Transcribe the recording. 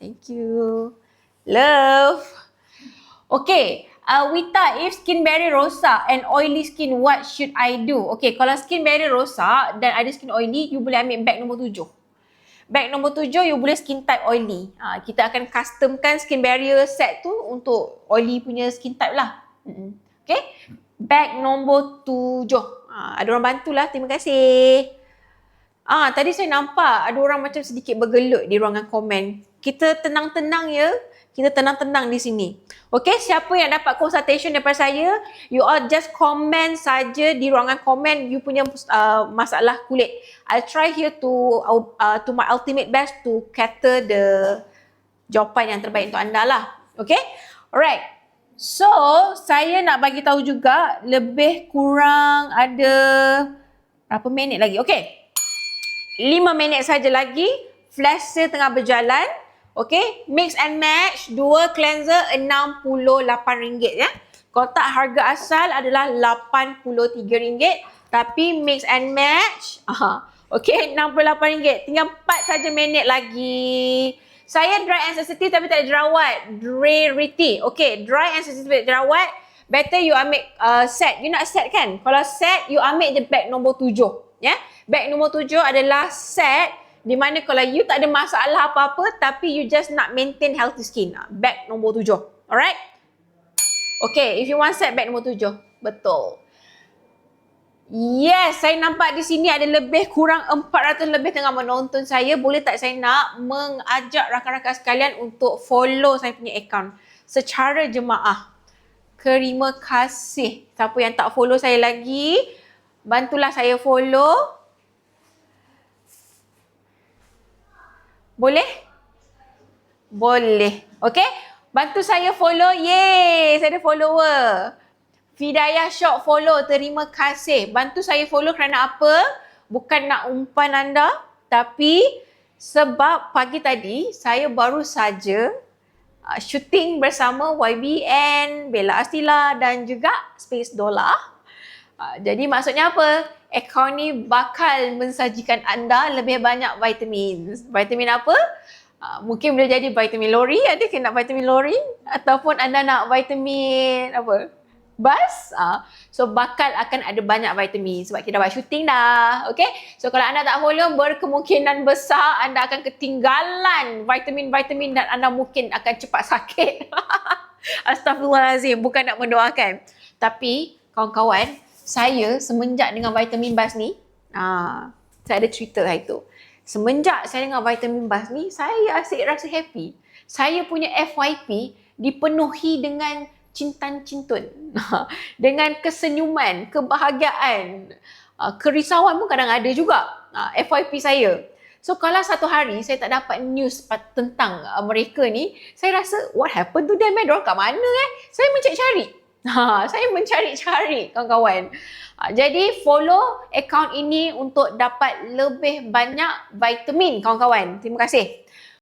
thank you. Love. Okay, uh, Wita, if skin barrier rosak and oily skin, what should I do? Okay, kalau skin barrier rosak dan ada skin oily, you boleh ambil bag nombor tujuh. Bag nombor tujuh, you boleh skin type oily. Uh, kita akan customkan skin barrier set tu untuk oily punya skin type lah. Okay, bag nombor tujuh. Uh, ada orang bantulah, terima kasih. Ah, tadi saya nampak ada orang macam sedikit bergelut di ruangan komen. Kita tenang-tenang ya. Kita tenang-tenang di sini. Okay, siapa yang dapat consultation daripada saya, you all just comment saja di ruangan komen you punya uh, masalah kulit. I'll try here to uh, to my ultimate best to cater the jawapan yang terbaik untuk anda lah. Okay? Alright. So, saya nak bagi tahu juga lebih kurang ada berapa minit lagi? Okay. 5 minit saja lagi. Flash saya tengah berjalan. Okay. Mix and match. Dua cleanser RM68 ya. Kotak harga asal adalah RM83. Tapi mix and match. Aha. Okay. RM68. Tinggal 4 saja minit lagi. Saya dry and sensitive tapi tak ada jerawat. Rarity. Okay. Dry and sensitive jerawat. Better you ambil uh, set. You nak set kan? Kalau set, you ambil je bag nombor tujuh. Ya. Yeah? Bag nombor tujuh adalah set di mana kalau you tak ada masalah apa-apa tapi you just nak maintain healthy skin. Bag nombor tujuh. Alright? Okay, if you want set bag nombor tujuh. Betul. Yes, saya nampak di sini ada lebih kurang 400 lebih tengah menonton saya. Boleh tak saya nak mengajak rakan-rakan sekalian untuk follow saya punya account secara jemaah. Terima kasih. Siapa yang tak follow saya lagi, bantulah saya follow. Boleh? Boleh. Okay? Bantu saya follow. Yeay, saya ada follower. Fidayah Shop follow. Terima kasih. Bantu saya follow kerana apa? Bukan nak umpan anda. Tapi sebab pagi tadi saya baru saja uh, shooting bersama YBN, Bella Astila dan juga Space Dollar. Uh, jadi maksudnya apa? Akaun ni bakal mensajikan anda lebih banyak vitamin. Vitamin apa? Uh, mungkin boleh jadi vitamin lori, ada ke nak vitamin lori? Ataupun anda nak vitamin apa? Bas? Uh, so bakal akan ada banyak vitamin sebab kita buat syuting dah. Okay? So kalau anda tak follow, berkemungkinan besar anda akan ketinggalan vitamin-vitamin dan anda mungkin akan cepat sakit. Astagfirullahalazim, bukan nak mendoakan. Tapi kawan-kawan, saya semenjak dengan vitamin bas ni, ah, saya ada cerita hari tu. Semenjak saya dengan vitamin bas ni, saya asyik rasa happy. Saya punya FYP dipenuhi dengan cintan cintun. dengan kesenyuman, kebahagiaan, ah, kerisauan pun kadang ada juga ah, FYP saya. So kalau satu hari saya tak dapat news tentang ah, mereka ni, saya rasa what happened to them eh? Diorang kat mana eh? Saya mencari-cari. Ha, saya mencari-cari kawan-kawan. Ha, jadi follow account ini untuk dapat lebih banyak vitamin kawan-kawan. Terima kasih.